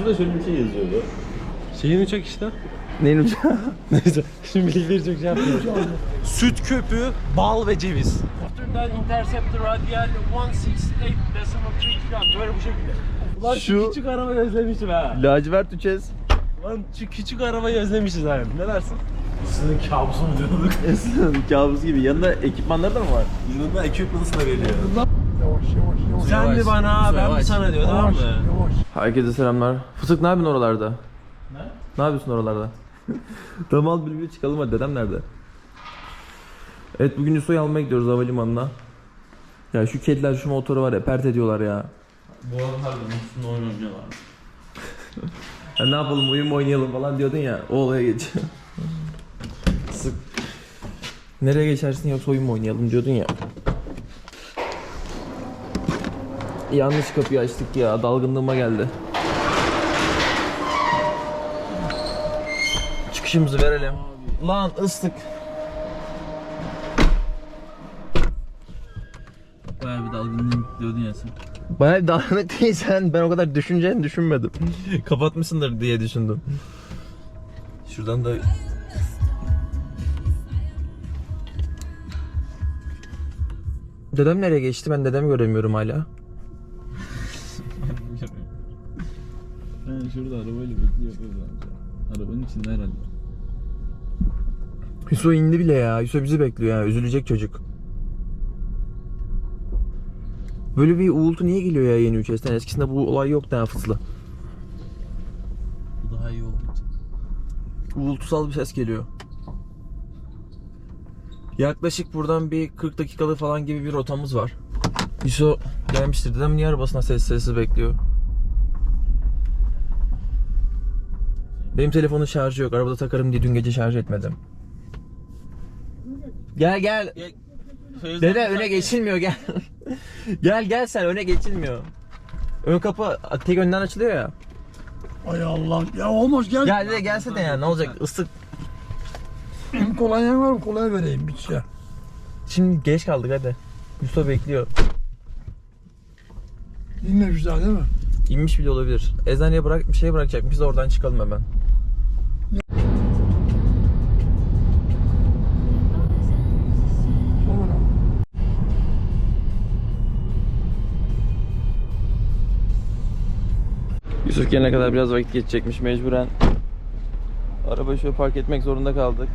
şurada şöyle bir şey yazıyordu. Şeyin uçak işte. Neyin uçağı? Neyse. Şimdi bilgileri çok şey yapmıyorum. Süt köpüğü, bal ve ceviz. After'dan Interceptor Radial 168 decimal 3 falan böyle bu şekilde. Ulan şu, Şu- küçük arabayı özlemişim ha. Lacivert uçez. Lan şu küçük arabayı özlemişiz abi. Ne dersin? Sizin kabusu mu diyorduk? Kabus gibi. Yanında ekipmanları da mı var? Yanında equipment'ı da veriyor. Sen mi Yavaş, bana, ben mi sana diyor tamam mı? yavaş. Herkese selamlar. Fısık ne yapıyorsun oralarda? Ne? Ne yapıyorsun oralarda? Damal bülbül çıkalım hadi dedem nerede? Evet bugün Yusuf'u almaya gidiyoruz havalimanına. Ya şu kediler şu motoru var ya pert ediyorlar ya. Bu da üstünde oyun oynuyorlar. Ya ne yapalım oyun mu oynayalım falan diyordun ya o olaya geçiyor. Sık. Nereye geçersin yoksa oyun mu oynayalım diyordun ya. Yanlış kapıyı açtık ya dalgınlığıma geldi. Çıkışımızı verelim. Lan ıslık. Bayağı bir dalgınlık diyordun ya sen. Baya bir dağınık değil sen. Ben o kadar düşüneceğini düşünmedim. Kapatmışsındır diye düşündüm. Şuradan da... Dedem nereye geçti? Ben dedemi göremiyorum hala. Şurada arabayla bekliyor bence. Arabanın içinde herhalde. Yusuf indi bile ya. Yusuf bizi bekliyor ya. Üzülecek çocuk. Böyle bir uğultu niye geliyor ya yeni 3 Eskisinde bu olay yoktu ha fıslı. Bu daha iyi olduğu için. Uğultusal bir ses geliyor. Yaklaşık buradan bir 40 dakikalık falan gibi bir rotamız var. Yusuf gelmiştir. Dedem niye arabasına ses sesi bekliyor? Benim telefonun şarjı yok. Arabada takarım diye dün gece şarj etmedim. Gel gel. Dede öne geçilmiyor gel. gel gel sen öne geçilmiyor. Ön kapı tek önden açılıyor ya. Ay Allah. Ya olmaz gel. Gel dede gelsene ya ne olacak ıslık. En kolayen var mı? Kolay vereyim bir şey. Şimdi geç kaldık hadi. Yusuf bekliyor. Yine güzel değil mi? İnmiş bile olabilir. Eczaneye bırak bir şey bırakacak. Biz de oradan çıkalım hemen. Yusuf gelene kadar biraz vakit geçecekmiş mecburen. Arabayı şöyle park etmek zorunda kaldık.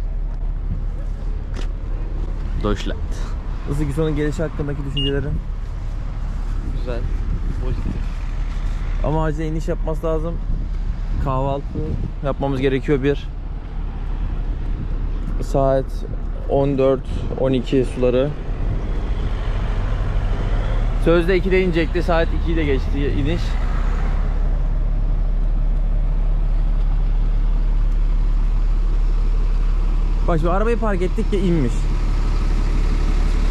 Deutschland. Nasıl Yusuf'un gelişi hakkındaki düşüncelerin? Güzel. Pozitif. Ama acil iniş yapması lazım. Kahvaltı yapmamız gerekiyor bir. Saat 14-12 suları. Sözde 2'de inecekti. Saat 2'yi de geçti iniş. Bak şu arabayı park ettik ya inmiş.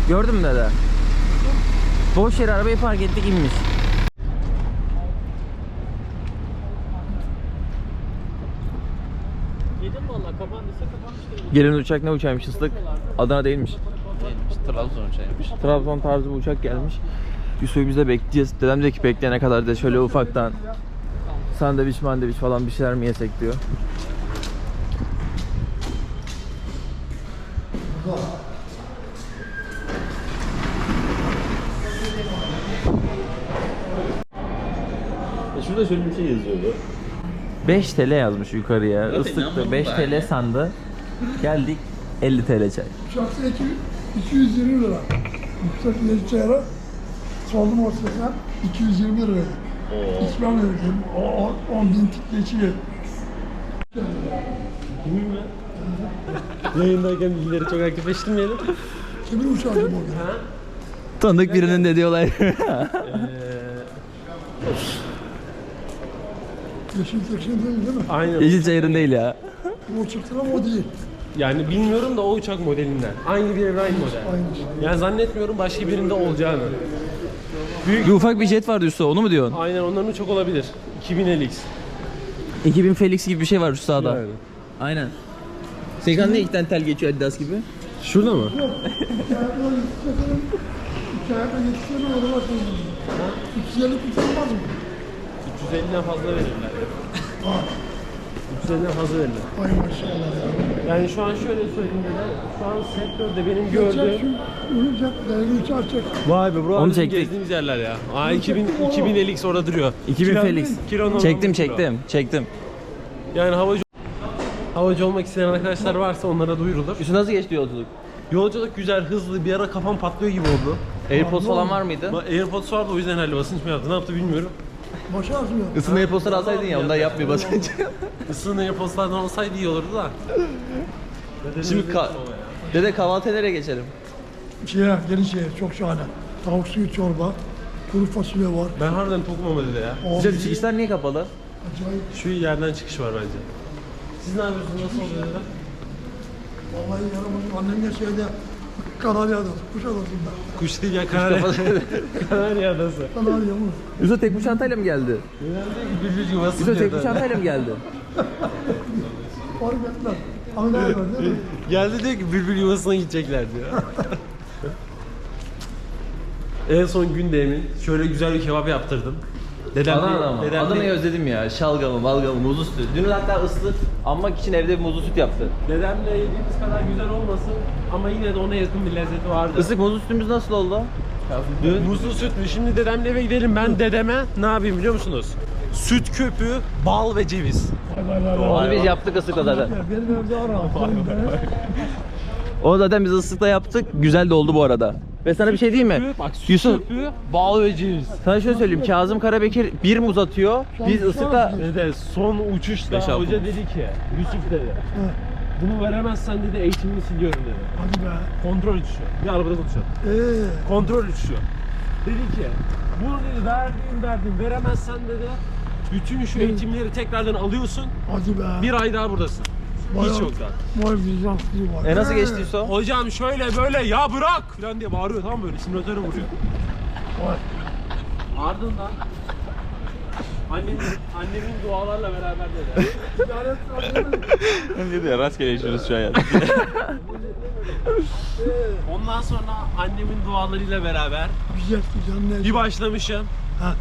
Gördün mü dede? Boş yere arabayı park ettik inmiş. Yedim valla kapandıysa kapanmıştır. Gelen uçak ne uçağıymış ıslık? Adana değilmiş. Değilmiş. Trabzon uçağıymış. Trabzon tarzı bir uçak gelmiş. Yusuf'u biz de bekleyeceğiz. Dedem diyor ki bekleyene kadar da şöyle ufaktan sandviç mandviç falan bir şeyler mi yesek diyor. E şurada şöyle bir şey yazıyordu. 5 TL yazmış yukarıya. Zaten Islıktı. inanmadım 5 TL ya. sandı. Geldik 50 TL çay. Şahsı 220 lira. Yüksek ilerikçe yara sordum hostese 220 lira dedi. İslam verdim. O, o, 10 bin kitleçi verdim. Yayındayken bilgileri çok aktifleştirmeyelim. Kimin uçağıydı bu? Tanıdık birinin de diyorlar. Ee, 580 değil değil mi? Aynen. Yeşilçayır'ın değil ya. O uçaktan ama o değil. Yani bilmiyorum da o uçak modelinden. Aynı bir evre aynı model. Şey. Aynı. Yani zannetmiyorum başka birinde olacağını. Büyük. Bir ufak bir jet vardı üstte onu mu diyorsun? Aynen onların çok olabilir. 2000 LX. 2000 Felix gibi bir şey var üstada. Yani. Aynen. Sekan ne iki tel geçiyor Adidas gibi? Şurada mı? Yok. Hikayede yetiştirme yolu var. 250 olmaz mı? 350'den fazla verirler. Üzerinden hazır verilir. Ay maşallah ya. Yani şu an şöyle söyleyeyim dede. Şu an sektörde benim gördüğüm... şu ürün çek. Değerli çek çek. Vay be bro. Onu çektik. Gezdiğimiz yerler ya. Aa 2000, 2000 LX orada duruyor. 2000 Kilo- Felix. kilonun Çektim çektim çektim. Yani havacı havacı olmak isteyen arkadaşlar varsa onlara duyurulur. Yusuf nasıl geçti yolculuk? Yolculuk güzel, hızlı. Bir ara kafam patlıyor gibi oldu. Airpods falan var mıydı? Ama Airpods vardı o yüzden herhalde basınç mı yaptı? Ne yaptı bilmiyorum. Başı ağrıyor. Isın Airpods'ları alsaydın ya ondan yapmıyor basınca. Isının Airpods'lardan olsaydı iyi olurdu da. Şimdi ka- Dede kahvaltıya nereye geçelim? Şeye, Yenişehir çok şahane. Tavuk suyu çorba. Kuru fasulye var. Ben harbiden tokum ama dedi ya. O Bize işler niye kapalı? acayip. Şu yerden çıkış var bence. Siz ne yapıyorsunuz? Nasıl oluyor dedi? Vallahi yaramaz. Annem de şeyde Kanarya'da, Kuşadası'nda. Kuş değil ya Kanarya. Kanarya adası. Kanarya mı? Yusuf tek bu çantayla mı geldi? Bülbül yuvası Yusuf tek bu çantayla mı geldi? Fark etmez. Anne var değil mi? Geldi diyor ki bülbül yuvasına gidecekler diyor. en son günde emin şöyle güzel bir kebap yaptırdım. Dedem Adana'da mı? dedem Adana'yı özledim ya. Şalgamı, balgamı, muzlu sütü. Dün hatta ıslık almak için evde bir muzlu süt yaptı. Dedemle yediğimiz kadar güzel olmasın ama yine de ona yakın bir lezzeti vardı. Islık muzlu sütümüz nasıl oldu? Dün muzlu süt mü? Şimdi dedemle eve gidelim. Ben dedeme ne yapayım biliyor musunuz? Süt köpüğü, bal ve ceviz. Vay vay vay. Onu biz yaptık ıslıkla zaten. Benim evde ara. Onu zaten biz ıslıkla yaptık. Güzel de oldu bu arada. Ve sana bir şey diyeyim mi? Bak süt Yusuf, köpüğü, bal ve ceviz. sana şöyle söyleyeyim. Kazım Karabekir bir muz atıyor. Biz ıslıkla... Dede son uçuşta Beş altı hoca dedi ki Yusuf dedi. Bunu veremezsen dedi eğitimini siliyorum dedi. Hadi be. Kontrol uçuşu. Bir arabada konuşalım. Ee, Kontrol uçuşu. Dedi ki bunu dedi verdiğin verdiğin veremezsen dedi bütün şu eğitimleri tekrardan alıyorsun. hadi be. Bir ay daha buradasın. Hiç yok daha. Vay vicdansızlığı var. E nasıl geçti Yusuf? Hocam şöyle böyle ya bırak falan diye bağırıyor tamam böyle simülatöre vuruyor. Vay. Ardından annemin, annemin dualarla beraber dedi. Ne diyor? Rastgele yaşıyoruz şu an yani. Ondan sonra annemin dualarıyla beraber Güzel güzel ne? bir başlamışım. Ha.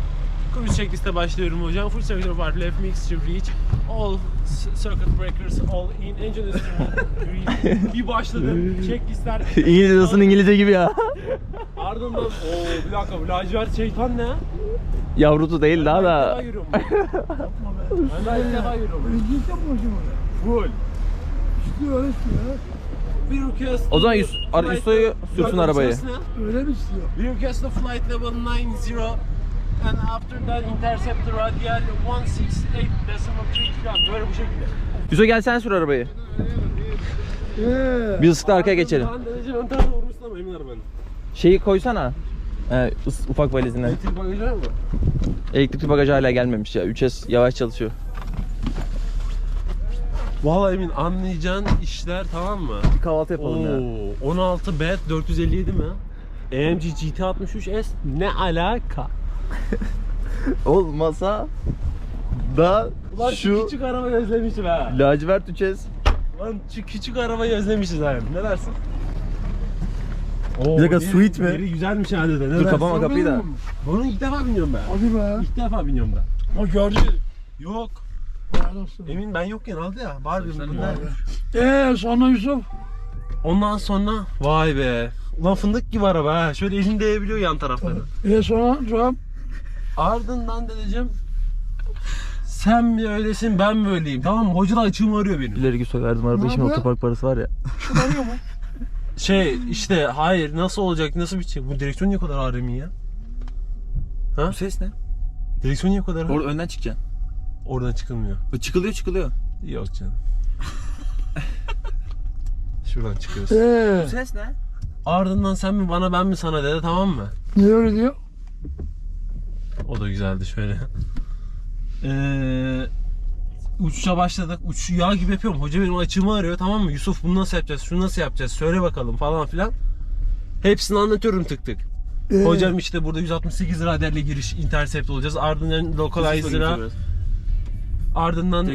Cruise checkliste başlıyorum hocam. Full circuit var, left mixture reach. All circuit breakers, all in, engine is green. bir başladım. Checklistler. İngilizce nasıl İngilizce gibi ya. Ardından ooo bir dakika lacivert şeytan ne? Yavrusu değil daha Ben defa da. bunu. Ben daha ilk defa. Öyle yapma şimdi. Full. İstiyor öyle. Bir request. O zaman Yus- Yusuf'u sürsün arabayı. Öyle mi istiyor? Request the flight level 90 and after that intercept the radial 168 decimal 3 falan böyle bu şekilde. Yusuf gel sen sür arabayı. Biz ıslıkla arkaya geçelim. Ben deneyeceğim ön tarafa vurmuşsun ama emin arabanın. Şeyi koysana. Ee, ıs- ufak valizine. Elektrik bagajı var mı? Elektrikli bagaj hala gelmemiş ya. 3S yavaş çalışıyor. Vallahi emin anlayacağın işler tamam mı? Bir kahvaltı Oo, 16 BET 457 mi? AMG GT 63S ne alaka? Olmasa da Ulan şu şu küçük arabayı özlemişim ha. lacivert 3S. Lan şu küçük arabayı özlemişiz abi. Ne dersin? Oo, Bir dakika, yeri- suite mi? Yeri güzelmiş ha dede. Ne Dur kapama kapıyı da. Bunu ilk defa biniyorum ben. hadi be. İlk defa biniyorum ben. O gördü. Yok. Emin ben yokken aldı ya. Barbie bunlar. Ee sonra Yusuf. Ondan sonra vay be. Ulan fındık gibi araba ha. Şöyle elini değebiliyor yan tarafları. Ee sonra sonra Ardından dedeciğim sen mi öylesin ben mi öyleyim tamam mı? Hoca da açığımı arıyor benim. İleri gün verdim araba Ne yapıyor? otopark parası var ya. kullanıyor mu? Şey işte hayır nasıl olacak nasıl bitecek? Bu direksiyon niye o kadar ağır Emin ya? Bu ses ne? Direksiyon niye o kadar ağır? Orada önden çıkacaksın. Oradan çıkılmıyor. Çıkılıyor çıkılıyor. Yok canım. Şuradan çıkıyorsun. Ee, ses ne? Ardından sen mi bana ben mi sana dedi tamam mı? ne öyle diyor? O da güzeldi şöyle. Ee, uçuşa başladık. Uçuşu yağ gibi yapıyorum. Hoca benim açımı arıyor tamam mı? Yusuf bunu nasıl yapacağız? Şunu nasıl yapacağız? Söyle bakalım falan filan. Hepsini anlatıyorum tık tık. Ee, Hocam işte burada 168 radarla giriş intercept olacağız. Ardından localizer'a ardından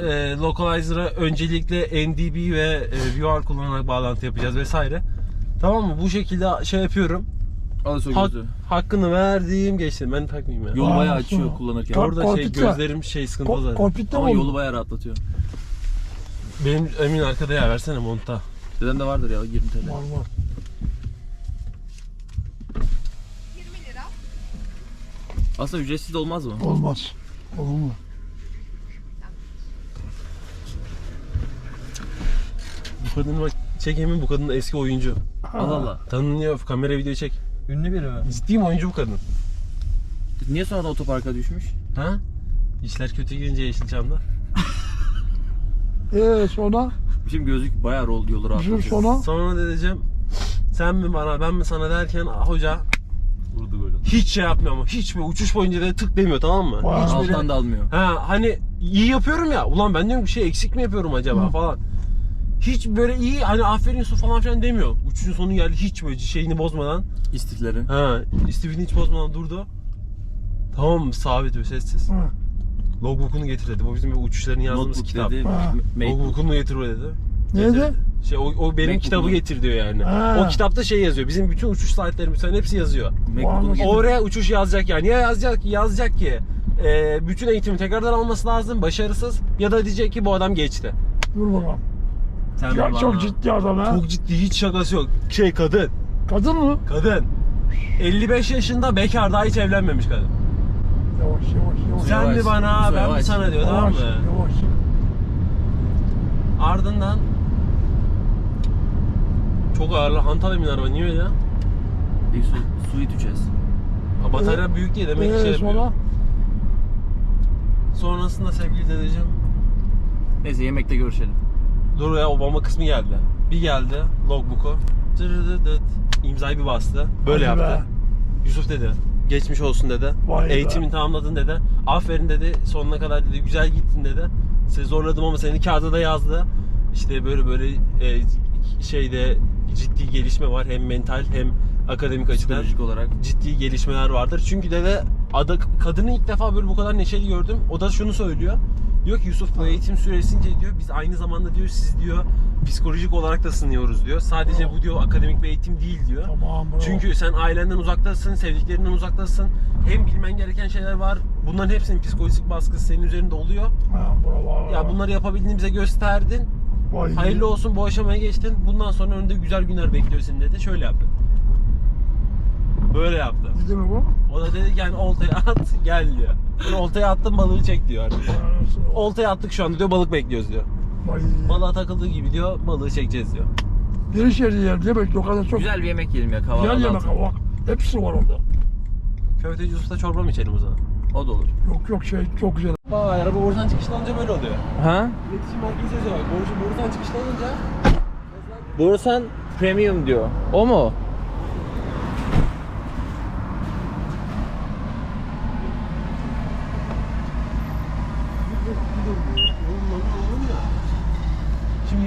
e, localizer'a öncelikle NDB ve e, VR kullanarak bağlantı yapacağız vesaire. Tamam mı? Bu şekilde şey yapıyorum. Al o Hak- gözü. hakkını verdiğim geçtim. Ben takmayayım ya. Yolu Aa, bayağı sonra. açıyor kullanırken. Kor- Orada şey gözlerim şey sıkıntı Ko- zaten. Mi Ama oldu? yolu bayağı rahatlatıyor. Benim Emin arkada ya versene monta. Dedem de vardır ya 20 TL. Var var. Aslında ücretsiz de olmaz mı? Olmaz. Olur mu? Bu kadını bak çek Emin bu kadın da eski oyuncu. Allah Allah. Tanınıyor kamera video çek. Ünlü biri mi? Ciddiyim oyuncu bu kadın. Niye sonra otoparka düşmüş? Ha? İşler kötü gidince Yeşilçam'da. Eee sonra Şimdi gözlük bayağı rol rahatlatıyor. bizim sonra Sonra dedeceğim sen mi bana ben mi sana derken ah, hoca Vurdu böyle. hiç şey yapmıyor ama hiç böyle uçuş boyunca da tık demiyor tamam mı? Vay. Hiç böyle Alttan da almıyor. Ha hani iyi yapıyorum ya. Ulan ben diyorum bir şey eksik mi yapıyorum acaba Hı. falan. Hiç böyle iyi hani aferin su falan filan demiyor. Uçuşun sonu geldi hiç böyle şeyini bozmadan. İstifleri. Ha istifini hiç bozmadan durdu. Tamam? Sabit ve sessiz. Logbook'unu getir dedi. Bu bizim bir uçuşların yazdığımız Notebook kitap. dedi. Ha. Logbook'unu getir o dedi. Neydi? Getirdi. Şey o, o benim Macbook'unu. kitabı getir diyor yani. Ha. O kitapta şey yazıyor. Bizim bütün uçuş saatlerimiz falan hepsi yazıyor. MacBook'unu getir. Oraya uçuş yazacak yani. Ya yazacak yazacak ki e, bütün eğitimi tekrardan alması lazım. Başarısız. Ya da diyecek ki bu adam geçti. Dur bakalım. Sen Ya, bana- çok ciddi adam ha. Çok ciddi hiç şakası yok. Şey kadın. Kadın mı? Kadın. 55 yaşında bekar daha hiç evlenmemiş kadın. Yavaş yavaş yavaş. Sen Yavaş, mi bana ben mi yavaş. sana diyor tamam Yavaş mı? yavaş. Ardından çok ağır hantal emin araba niye öyle ya? Bir su, su içeceğiz. Ha, Batarya büyük diye demek ki şey Ee, yapıyor. sonra Sonrasında sevgili dedeciğim Neyse yemekte görüşelim. Dur ya Obama kısmı geldi. Bir geldi logbook'u. İmzayı bir bastı. Böyle Hadi yaptı. be. Yusuf dedi. Geçmiş olsun dedi. Vay be. Eğitimini tamamladın dedi. Aferin dedi. Sonuna kadar dedi. Güzel gittin dedi. Seni zorladım ama seni kağıda da yazdı. İşte böyle böyle e, şeyde ciddi gelişme var. Hem mental hem akademik açıdan Psikolojik olarak. ciddi gelişmeler vardır. Çünkü dede ada, kadını ilk defa böyle bu kadar neşeli gördüm. O da şunu söylüyor. Diyor ki Yusuf bu eğitim süresince diyor biz aynı zamanda diyor siz diyor psikolojik olarak da sınıyoruz diyor. Sadece bu diyor akademik bir eğitim değil diyor. Tamam bravo. Çünkü sen ailenden uzaktasın, sevdiklerinden uzaktasın. Hem bilmen gereken şeyler var. Bunların hepsinin psikolojik baskısı senin üzerinde oluyor. Ha, bravo. Ya bunları yapabildiğini bize gösterdin. Vay. Hayırlı olsun bu aşamaya geçtin. Bundan sonra önünde güzel günler bekliyor seni dedi. Şöyle yaptı. Böyle yaptı. Ne demek bu? O da dedi ki yani oltaya at gel diyor. Ben oltaya attım balığı çek diyor artık. Oltaya attık şu anda diyor balık bekliyoruz diyor. Vay. Balığa takıldığı gibi diyor balığı çekeceğiz diyor. Giriş yeri yer. Demek ki o kadar çok Güzel bir yemek yiyelim ya kahvaltı. güzel yemek ama bak. Hepsi var orada. Köfteci Yusuf'ta çorba mı içelim o zaman? O da olur. Yok yok şey çok güzel. Vay araba borsan çıkışta alınca böyle oluyor. Ha? İletişim merkezi yazıyor bak. Borsan çıkışta alınca Borsan Premium diyor. O mu?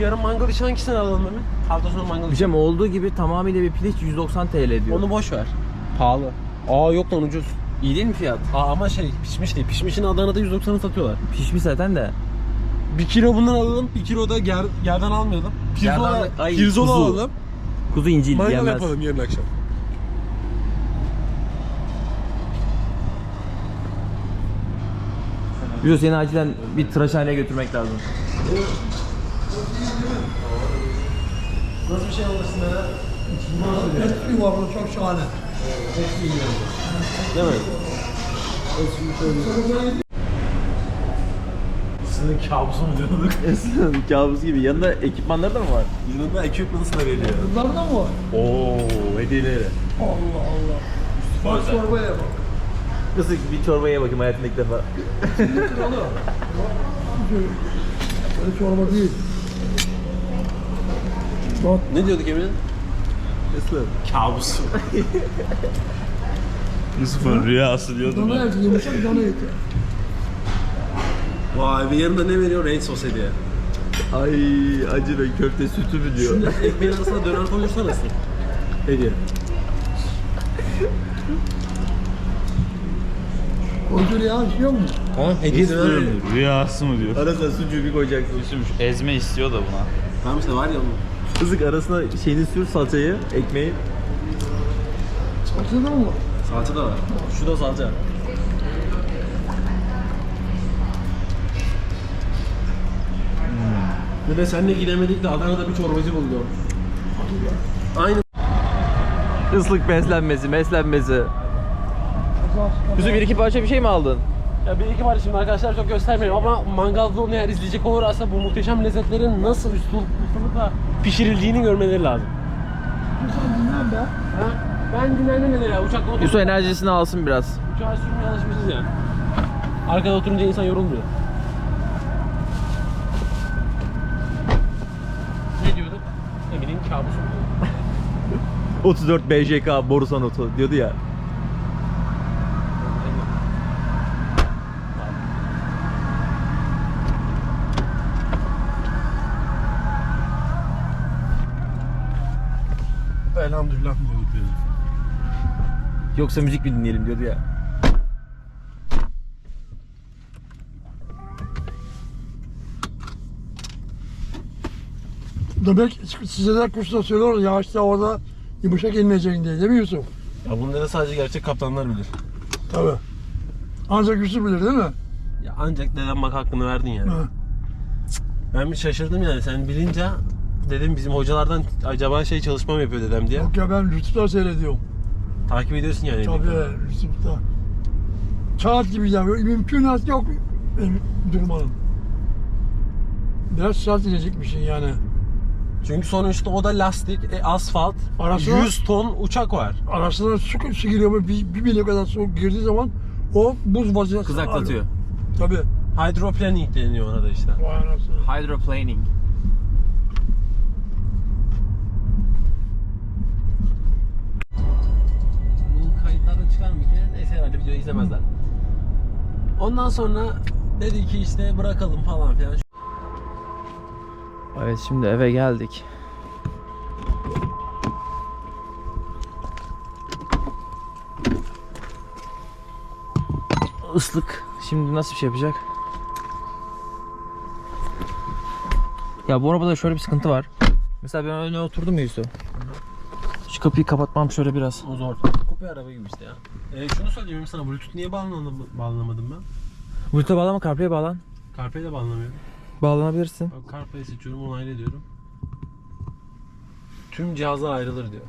Yarın mangal işi hangisini alalım Emin? Hafta sonu mangal işi. Hocam olduğu gibi tamamıyla bir piliç 190 TL diyor. Onu boş ver. Pahalı. Aa yok lan ucuz. iyi değil mi fiyat? Aa ama şey pişmiş değil. Pişmişini Adana'da 190'ı satıyorlar. Pişmiş zaten de. Bir kilo bundan alalım. Bir kilo da ger, gerden almayalım. Pirzola, ay, pirzola kuzu. alalım. Kuzu incil Mangal yenmez. yapalım yarın akşam. Yusuf seni acilen bir tıraşhaneye götürmek lazım. Nasıl bir şey alırsın ya? Hepsi var burada çok şahane. Değil mi? Sizin kabusu mu diyorduk? Kabus gibi. Yanında ekipmanları da mı var? Yanında equipment'ı da veriyor. Bunlar da mı var? Oo, hediyeleri. Allah Allah. Bak çorbaya bak. Nasıl bir çorbaya bakayım hayatımda ilk defa. Çorba değil. Bak Ne diyorduk Emin'in? Nasıl? Kabus. Yusuf'un rüyası diyordum dana ben. eti yumuşak dana eti. Vay bir yanında ne veriyor? Rain sos hediye. Ay acı be köfte sütü mü diyor. Ekmeğin arasına döner koyursa nasıl? Hediye. Koydur ya istiyor mu? Ha? Hediye döner veriyor. Rüyası mı diyor. Arasına sucuğu bir koyacaksın. Yusuf ezme istiyor da buna. Tamam işte var ya onun. Kızık arasına şeyini sür salçayı, ekmeği. Salçada mı var? Salça da var. Şu da salça. Ve de seninle gidemedik de Adana'da bir çorbacı buldum. Aynı. Islık beslenmesi, beslenmesi. Yusuf bir iki parça bir şey mi aldın? Ya bir iki var şimdi arkadaşlar çok göstermeyelim ama mangal vlogunu eğer izleyecek olursa bu muhteşem lezzetlerin nasıl üstlulukla pişirildiğini görmeleri lazım. Dinlen be. Ha? Ben dinlendim neler ya uçakta oturup Yusuf enerjisini alsın biraz. uçağa sürmeye alışmışız ya. Arkada oturunca insan yorulmuyor. Ne diyorduk? Ne bileyim kabus mu? 34 BJK Borusan Oto diyordu ya. Elhamdülillah mı diyorduk yani. Yoksa müzik mi dinleyelim diyordu ya. Demek size de kursda söylüyor yağışta havada yumuşak inmeyeceksin diye değil mi Yusuf? Ya bunları sadece gerçek kaptanlar bilir. Tabii. Ancak Yusuf bilir değil mi? Ya ancak dedem bak hakkını verdin yani. Ha. Ben bir şaşırdım yani sen bilince dedim bizim hocalardan acaba şey çalışma mı yapıyor dedem diye. Yok ya ben YouTube'da seyrediyorum. Takip ediyorsun yani. Tabii YouTube'da. Kağıt gibi ya. Mümkünat yok durmanın. Biraz sert inecek bir şey yani. Çünkü sonuçta o da lastik, e, asfalt, Arasına- 100 ton uçak var. Arasına su, su giriyor mu bir, bir bile kadar su girdiği zaman o buz vaziyeti Kızaklatıyor. Tabii. Hydroplaning deniyor ona da işte. Vay anasını. Hydroplaning. Çıkar mı ki? Neyse herhalde videoyu izlemezler. Ondan sonra dedi ki işte bırakalım falan filan. Evet şimdi eve geldik. Islık. Şimdi nasıl bir şey yapacak? Ya bu arabada şöyle bir sıkıntı var. Mesela ben önüne oturdum ya Yusuf. Şu kapıyı kapatmam şöyle biraz. O zor. Kupe araba gibi işte ya. E, şunu söyleyeyim sana Bluetooth niye bağlanamadım, bağlanamadım ben? Bluetooth'a bağlama, CarPlay'e bağlan. CarPlay de bağlanamıyorum. Bağlanabilirsin. Bak CarPlay seçiyorum, onayla diyorum. Tüm cihazlar ayrılır diyor.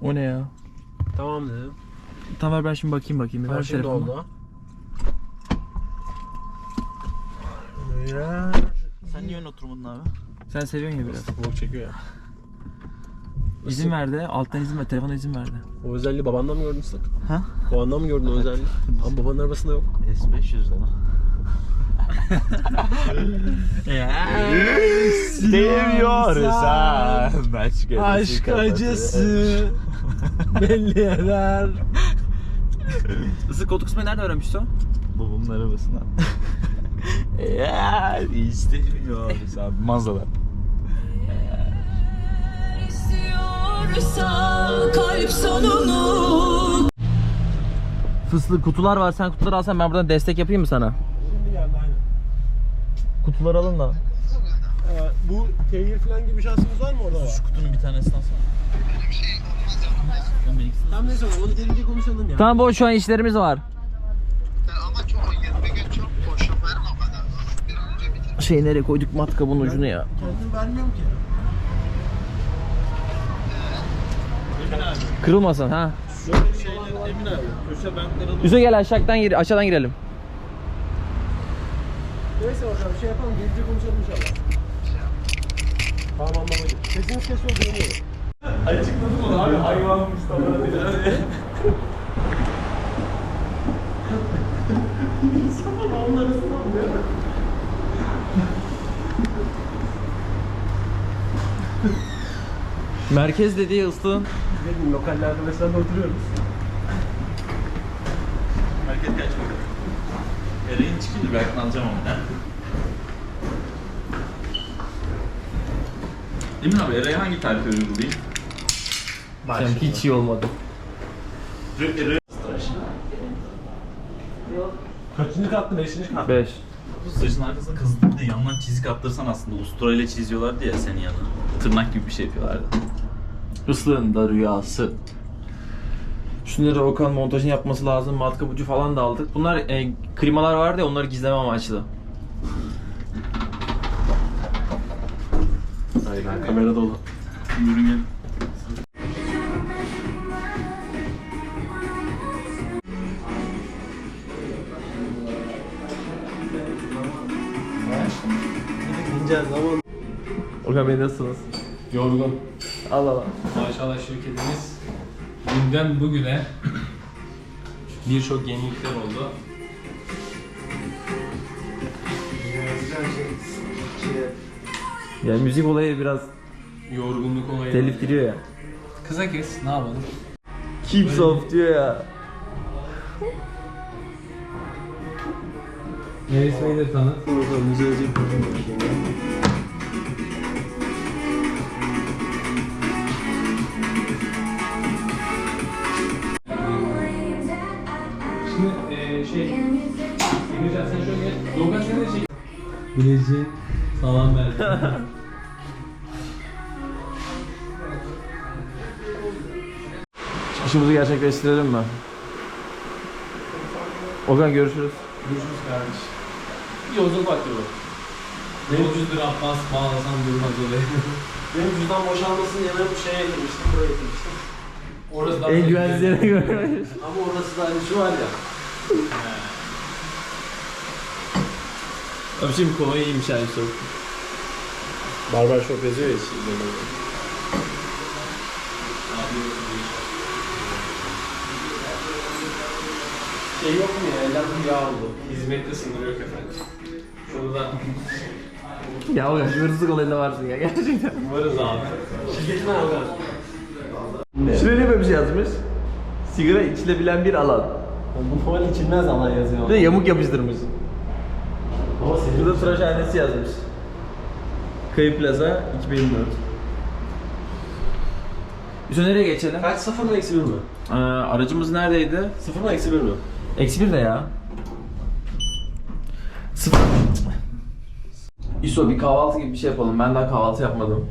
O ne ya? Tamam dedim. Tamam ver ben şimdi bakayım bakayım. Ver Her şey telefonu. oldu. Ya. Sen niye ön oturmadın abi? Sen seviyorsun ya biraz. Vlog çekiyor ya. İzin verdi. Alttan izin ver. Telefona izin verdi. O özelliği babandan mı gördün sık? Ha? Babandan mı gördün o özelliği? Ama babanın arabasında yok. S500 lira. Seviyorsan aşk Aşk acısı belli eder. Isık koltuk kısmayı nerede öğrenmiştin o? Babamın arabasına. İstemiyorsan Mazda. İstiyorsa kalp sonunu Fıstık kutular var. Sen kutuları alsan ben buradan destek yapayım mı sana? Şimdi geldi aynen. Kutuları alın da. Ee, bu tehir falan gibi şansımız var mı orada? Var. Kutunun bir tanesini alsana. Tamam neyse onu gelince konuşalım ya. Tamam bu şu an işlerimiz var. Ama çok 20 gün çok boşluk verme o kadar. Bir an önce bitir. Şey nereye koyduk matkabın ucunu ya. Kendim vermiyorum ki. Kırılmasın ha. Emin abi. Köşe bankları Yusuf gel aşağıdan gir aşağıdan girelim. Neyse hocam şey yapalım gelince konuşalım inşallah. Tamam anlamadım. Sesiniz kes oldu demiyorum. Açıkladım onu abi hayvan Mustafa diye. İnsanlar onun arasından mı ya? Merkez dediği ıslığın. Ne bileyim lokallerde mesela oturuyoruz. Market kaç para? Ereğin çıkınca belki alacağım ama. Emin abi Ereğe hangi tarife uygulayayım? Sen hiç iyi olmadı. Kaçıncı kattı? Beşinci kat. 5. Bu saçın arkasına de yandan çizik attırsan aslında ustura ile çiziyorlardı ya senin yanına. Tırnak gibi bir şey yapıyorlardı. Islığın da rüyası. Şunları Okan montajını yapması lazım. Matkap ucu falan da aldık. Bunlar e, klimalar vardı ya onları gizleme amaçlı. Aynen kamera dolu. Yürü gel. Okan Bey nasılsınız? Yorgun. Allah Allah. Maşallah şirketimiz dünden bugüne birçok yenilikler oldu. Yani müzik olayı biraz Yorgunluk olayı. telif giriyor ya. Kısa kes ne yapalım? Keep soft diyor ya. Melis Bey'i de tanıt. Şimdi Bileci salam verdi. Çıkışımızı gerçekleştirelim mi? Okan görüşürüz. Görüşürüz kardeş. Yolculuk bu. Ne ucuzdur Abbas bağlasam durmaz oraya. Benim cüzdan boşalmasın yana bir şeye getirmiştim, buraya getirmiştim. Orası da En güvensiz yere görmüş. Ama orası da hani şu var ya. Abi şimdi konu iyiymiş yani soğuk. Barbar Shop yazıyor ya içinde. Şey yok mu ya? Elden yağ oldu. Hizmette sınır yok efendim. Şurada Ya şu hırsızlık olayında varsın ya gerçekten. varız abi. Şirketin abi. Şuraya ne böyle bir şey yazmış? Sigara içilebilen bir alan. Bu normal içilmez alan yazıyor. Bir de yamuk yapıştırmış. Ama senin Burada tıraşhanesi yazmış. Kayıp Plaza 2024. Üstüne nereye geçelim? Kaç sıfır mı eksi bir mi? Ee, aracımız neredeydi? Sıfır mı eksi bir mi? Eksi bir de ya. Sıfır. İso bir kahvaltı gibi bir şey yapalım. Ben daha kahvaltı yapmadım.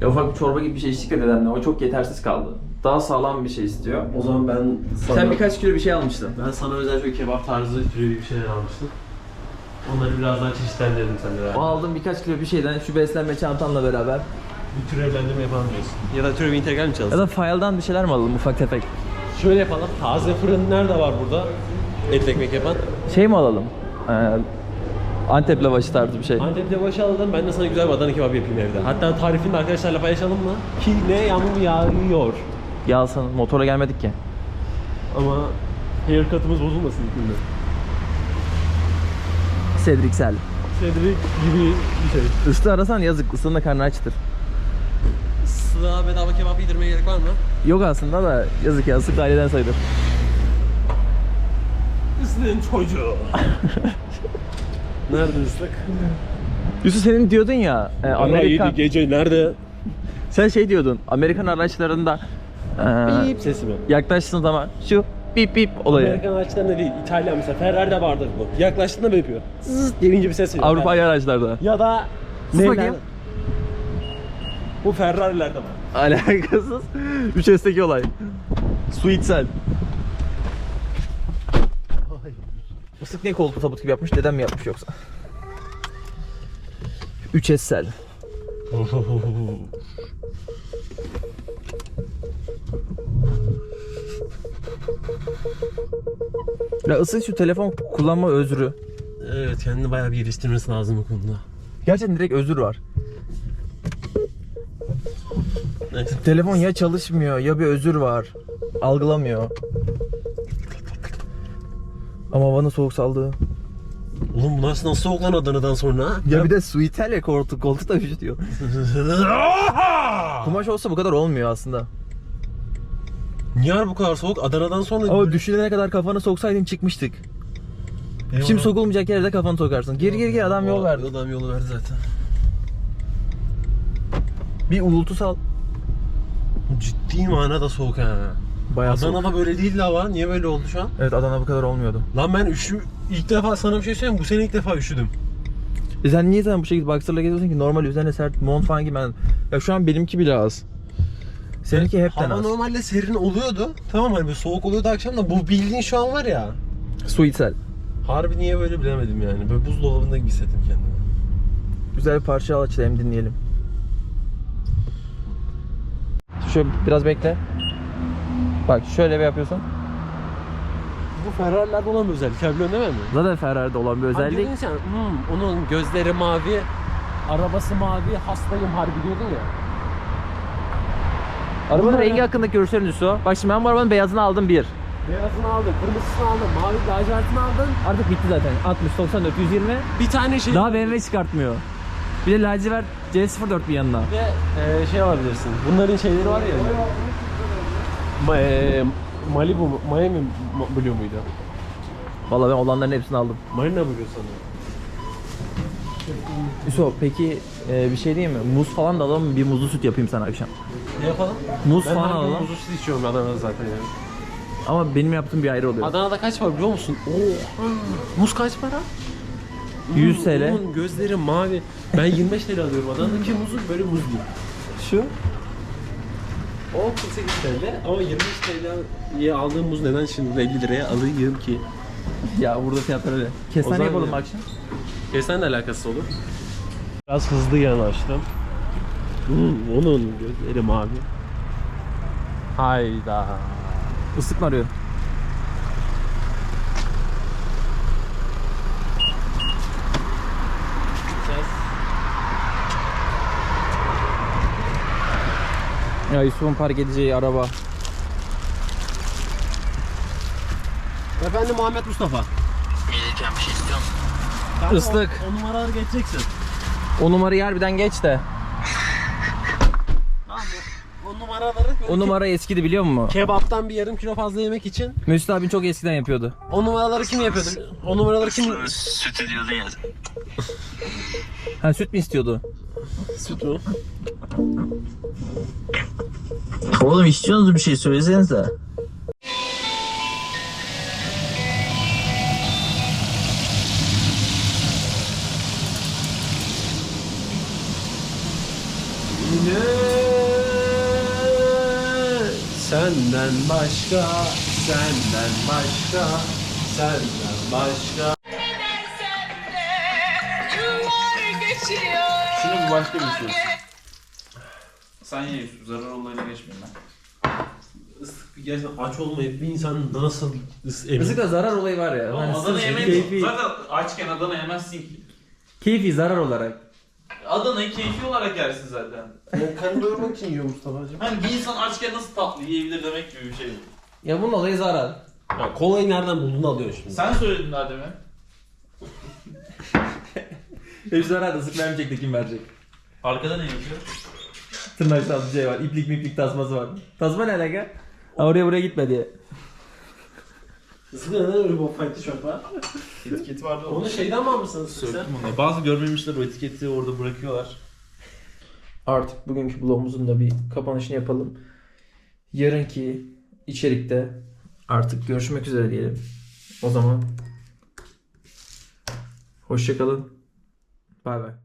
Ya ufak bir çorba gibi bir şey içtik ya dedemle. O çok yetersiz kaldı. Daha sağlam bir şey istiyor. O zaman ben sana... Sen birkaç kilo bir şey almıştın. Ben sana özel şöyle kebap tarzı türü bir şeyler almıştım. Onları biraz daha çeşitlendirdim sen de O beraber. aldım birkaç kilo bir şeyden şu beslenme çantanla beraber. Bir türevlendirme yapalım diyorsun. Ya da türevi integral mi Ya çalışsın? da file'dan bir şeyler mi alalım ufak tefek? Şöyle yapalım. Taze fırın nerede var burada? Et ekmek yapan. Şey mi alalım? Ee, Antep lavaşı tarzı bir şey. Antep'te başı alalım. Ben de sana güzel bir Adana kebap yapayım evde. Hatta tarifini de arkadaşlarla paylaşalım mı? Ki ne yağmur yağıyor. Yalsın motora gelmedik ki. Ama haircut'ımız bozulmasın ilk günden. Cedricsel. Cedric gibi bir şey. Islı arasan yazık. Islının da karnı açtır. Sıla bedava kebap yedirmeye gerek var mı? Yok aslında da yazık ya da aileden sayılır. Islık'ın çocuğu. Nerede ıslık? Yusuf senin diyordun ya e, Amerikan... gece nerede? Sen şey diyordun Amerikan araçlarında e, Bip sesi mi? yaklaştığın zaman şu bip bip olayı. Amerikan araçlarında değil, İtalyan mesela Ferrari'de vardır bu. Yaklaştığında böyle yapıyor. Zızt gelince bir ses veriyor. Avrupa araçlarda. Ya da Sus bakayım. Bu Ferrari'lerde var. Alakasız. 3S'teki olay. Sweet Cell. Islık niye koltuğu tabut gibi yapmış? Dedem mi yapmış yoksa? 3S Cell. Ya ıslık şu telefon kullanma özrü. Evet kendini bayağı bir geliştirmesi lazım bu konuda. Gerçekten direkt özür var. Neyse. Telefon ya çalışmıyor ya bir özür var. Algılamıyor. Ama havanın soğuk saldığı. Oğlum bu nasıl nasıl soğuk lan Adana'dan sonra? Ya bir de Sweetel ya koltuk, koltuk da üşütüyor. Kumaş olsa bu kadar olmuyor aslında. Niye bu kadar soğuk? Adana'dan sonra... Ama düşünene kadar kafanı soksaydın çıkmıştık. Eyvallah. Şimdi sokulmayacak yerde kafanı sokarsın. Geri geri geri adam yol verdi. Adam yolu verdi zaten. Bir uğultu sal. Ciddi manada soğuk ha. Bayağı soğuk. Adana'da böyle değildi hava. Niye böyle oldu şu an? Evet Adana bu kadar olmuyordu. Lan ben üşü... ilk defa sana bir şey söyleyeyim? Bu sene ilk defa üşüdüm. E sen niye sen bu şekilde boxer'la geziyorsun ki? Normal üzerine sert mont falan giymen. Ya şu an benimki bile az. Seninki hepten Hava az. normalde serin oluyordu. Tamam hani böyle soğuk oluyordu akşam da bu bildiğin şu an var ya. Su içsel. Harbi niye böyle bilemedim yani. Böyle buzdolabında gibi hissettim kendimi. Güzel bir parça al açalım dinleyelim. Şöyle biraz bekle. Bak şöyle bir yapıyorsun. Bu Ferrari'lerde olan bir özellik. Abi biliyorsun değil mi? Zaten Ferrari'de olan bir özellik. Hani sen, hmm, onun gözleri mavi, arabası mavi, hastayım harbi diyordun ya. Arabanın rengi hakkındaki görüşlerin üstü Bak şimdi ben bu arabanın beyazını aldım bir. Beyazını aldın, kırmızısını aldın, mavi lacivertini aldın. Artık bitti zaten. 60, 94, 120. Bir tane şey Daha BMW çıkartmıyor. Bir de lacivert C04 bir yanına. ve e, şey alabilirsin. Bunların şeyleri var ya. Ma, e, Malibu, Miami Blue muydu? Vallahi ben olanların hepsini aldım. Marina Blue sanırım. Üso peki e, bir şey diyeyim mi? Muz falan da alalım mı? Bir muzlu süt yapayım sana akşam. Ne yapalım? Muz Ben falan her gün alalım. muzlu süt içiyorum Adana'da zaten yani. Ama benim yaptığım bir ayrı oluyor. Adana'da kaç var biliyor musun? Oha! Muz kaç para? 100 Hmm, TL. Onun gözleri mavi. Ben 25 TL alıyorum. Adana'daki muzu böyle muz değil. Şu. O 48 TL ama 25 TL'ye aldığım muz neden şimdi 50 liraya alayım ki? Ya burada fiyatlar öyle. Kestane yapalım ya. akşam. Kesenle alakası olur. Biraz hızlı yanaştım. Hmm, onun gözleri mavi. Hayda. Islık mı arıyor? Ya Yusuf'un park edeceği araba. Efendim Muhammed Mustafa. Geleceğim bir şey istiyorum. Islık. O, o numaraları geçeceksin. O numarayı harbiden geç de. Böyle O numara eskidi biliyor musun? kebaptan bir yarım kilo fazla yemek için Mesut abin çok eskiden yapıyordu. o numaraları kim yapıyordu? O numaraları kim? Süt ediyordun ya. Ha süt mü istiyordu? Süt mü? Oğlum istiyorsunuz bir şey söylesenize. Yine senden başka, senden başka, senden başka. Şunu bu başka bir şey. Sen ye. Zarar olayına geçmeyin ben. Islık gerçekten aç olmayıp bir insan nasıl ıs emin? Islıkla zarar olayı var ya. Hani Adana sırf yemeği keyfi, zaten açken Adana yemezsin ki. keyfi zarar olarak. Adana'yı keyfi olarak yersin zaten. Ya karnı doyurmak için yiyor Mustafa'cığım. Hani bir insan açken nasıl tatlı yiyebilir demek gibi bir şey. Ya bunun olayı zarar. Ya kolayı nereden bulduğunu alıyorsun şimdi. Sen söyledin daha demin. Hep zarar ıslık vermeyecek de kim verecek? Arkada ne yazıyor? Tırnaklı bir şey var. İplik miplik tasması var. Tasma ne alaka? Ha, oraya buraya gitme diye. Neden öyle çok var? Etiketi vardı. Onu şeyden mi almışsınız sen? Söktüm onu. Bazı görmemişler o etiketi orada bırakıyorlar. Artık bugünkü vlogumuzun da bir kapanışını yapalım. Yarınki içerikte artık görüşmek üzere diyelim. O zaman hoşçakalın. Bay bay.